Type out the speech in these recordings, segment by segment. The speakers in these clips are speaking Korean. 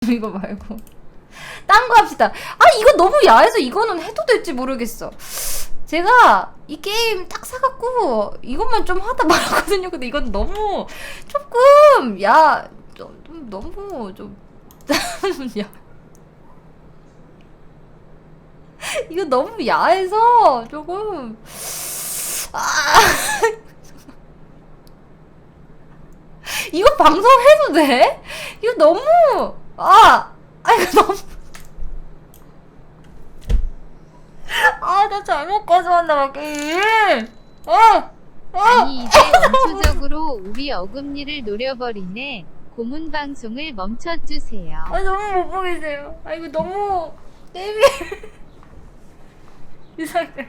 이거 말고 딴 거 합시다. 아 이거 너무 야해서 이거는 해도 될지 모르겠어. 제가 이 게임 딱 사갖고 이것만 좀 하다 말았거든요. 근데 이건 너무 조금 야 좀, 좀 너무 좀 야. 이거 너무 야해서 조금 아 이거 방송해도 돼? 이거 너무 아, 아 이거 너무 아, 나 잘못 가져왔나 봐 게임. 어, 어. 아니 이제 원초적으로 우리 어금니를 노려버리네. 고문 방송을 멈춰주세요. 아 너무 못 보겠어요. 아 이거 너무 게임이 이상해.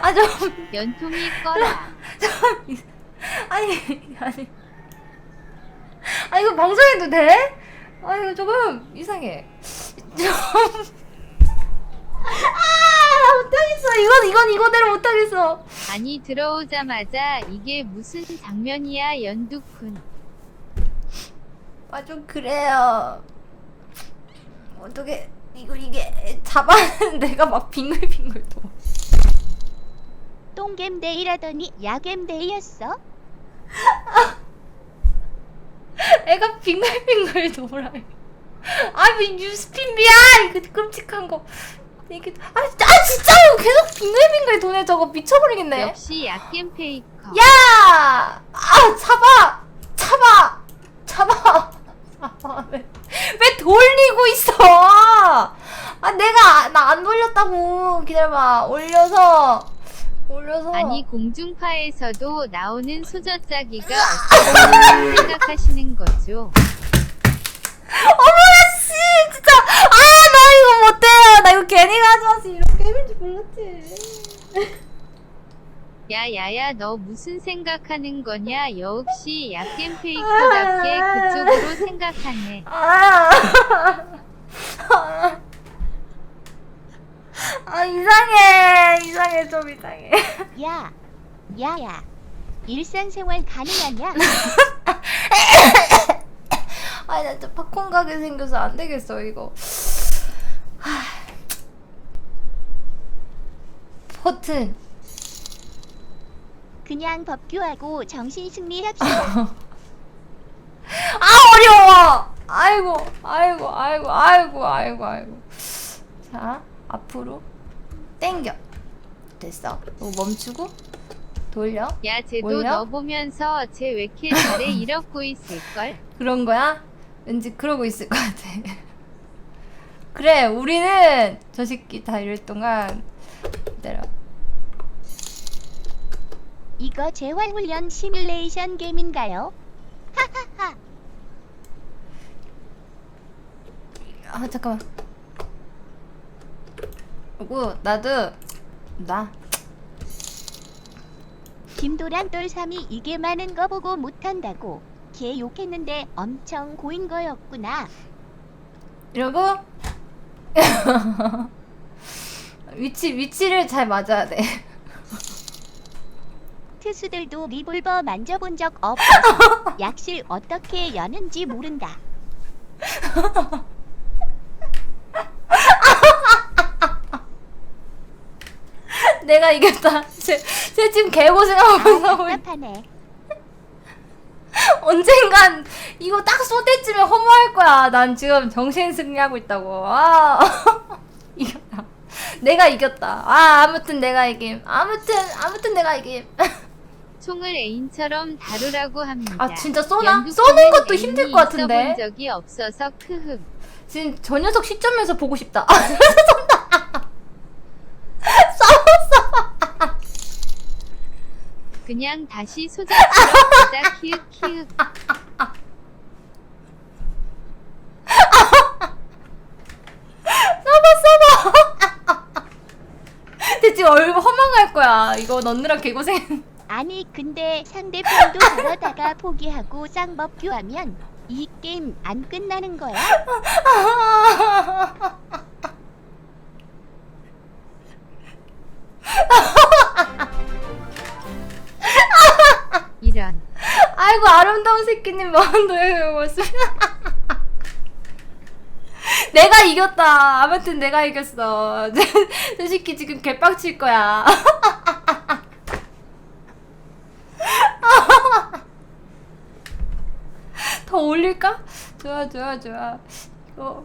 아 좀 연통이 꺼라. 아니 아니 아 이거 방송해도 돼? 아 이거 조금 이상해 좀 아, 못하겠어 이건 이건 이거대로 못하겠어 아니 들어오자마자 이게 무슨 장면이야 연두쿤. 아좀 그래요 어떻게 이거 이게 잡아는 내가 막 빙글빙글 도 똥겜데이라더니 야겜데이였어? 애가 빙글빙글 돌아요. 아, 뭐 뉴스핀비야! 이거 끔찍한 거. 이게 아, 진짜, 아 진짜로 계속 빙글빙글 도네 저거 미쳐버리겠네. 역시 약겜 페이커. 야! 아, 잡아! 잡아! 잡아! 잡아. 왜, 왜 돌리고 있어? 아, 내가 나 안 돌렸다고. 기다려봐. 올려서 올려서. 아니 공중파에서도 나오는 소저짜기가 어떻게 생각하시는 거죠? 어머나 씨 진짜. 아 나 이거 못해요. 나 이거 괜히 가져와서 이런 게임인지 몰랐지. 야야야 너 무슨 생각하는 거냐? 역시 약겜 페이커답게 그쪽으로 생각하네. 아, 아 이상해 이상해 좀 이상해 야, 야야. 일상생활 가능하냐? 아나 진짜 팝콘 가게 생겨서 안 되겠어 이거 하. 버튼 그냥 법규하고 정신 승리합시다. 아 어려워 아이고 아이고 아이고 아이고 아이고 아이고 자 앞으로 땡겨 됐어 이거 멈추고 돌려 야 쟤도 올려? 너 보면서 쟤 왜 이렇게 잘해 이러고 있을걸? 그런 거야? 왠지 그러고 있을 것 같아 그래 우리는 저 새끼 다 이럴 동안 기다려 이거 재활훈련 시뮬레이션 게임인가요? 아 잠깐만 그리고 나도 나 김도란 똘삼이 이게 많은 거 보고 못한다고. 걔 욕했는데 엄청 고인 거였구나. 이러고 위치 위치를 잘 맞아야 돼 트수들도 리볼버 만져본 적 없어서 약실 어떻게 여는지 모른다. 내가 이겼다 쟤, 쟤 지금 개고생하고 있어 아, 답답하네. 언젠간 이거 딱 쏟대쯤에 허무할 거야. 난 지금 정신 승리하고 있다고. 아, 이겼다. 내가 이겼다. 아, 아무튼 내가 이김. 아무튼, 아무튼 내가 이김. 총을 애인처럼 다루라고 합니다. 아, 진짜 쏘나? 쏘는 것도 힘들 것 같은데. 적이 없어서 크흠. 지금 저 녀석 시점에서 보고 싶다. 아, 쏜다. 그냥 다시 소자처럼 보자 키읔. 쟤 지금 얼굴 허망할 거야. 이거 넣느라 개고생. 아니 근데 상대편도 저러다가 포기하고 쌍법규하면 이 게임 안 끝나는 거야? 아이고 아름다운 새끼님 마운드에 왔습 내가 이겼다. 아무튼 내가 이겼어. 저 새끼 지금 개빡칠 거야. 더 올릴까? 좋아 좋아 좋아. 이거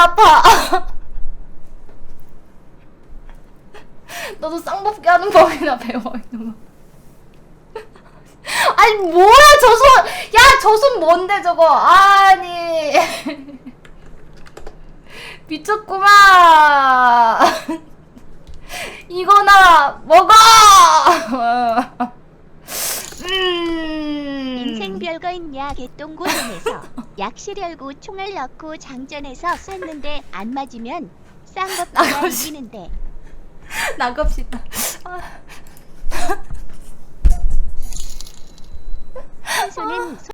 아. 배 아파. 너도 쌍벗게 하는 법이나 배워 이놈아. 아니 뭐야 저 손? 야 저 손 뭔데 저거? 아니 미쳤구만. 이거나 먹어. 음. 인생 별거 있냐 개똥고동에서 약실 열고 총알 넣고 장전해서 쐈는데 안 맞으면 쌍꺼풀 나가시- 이기는데 나갑시다. 아. 한 손은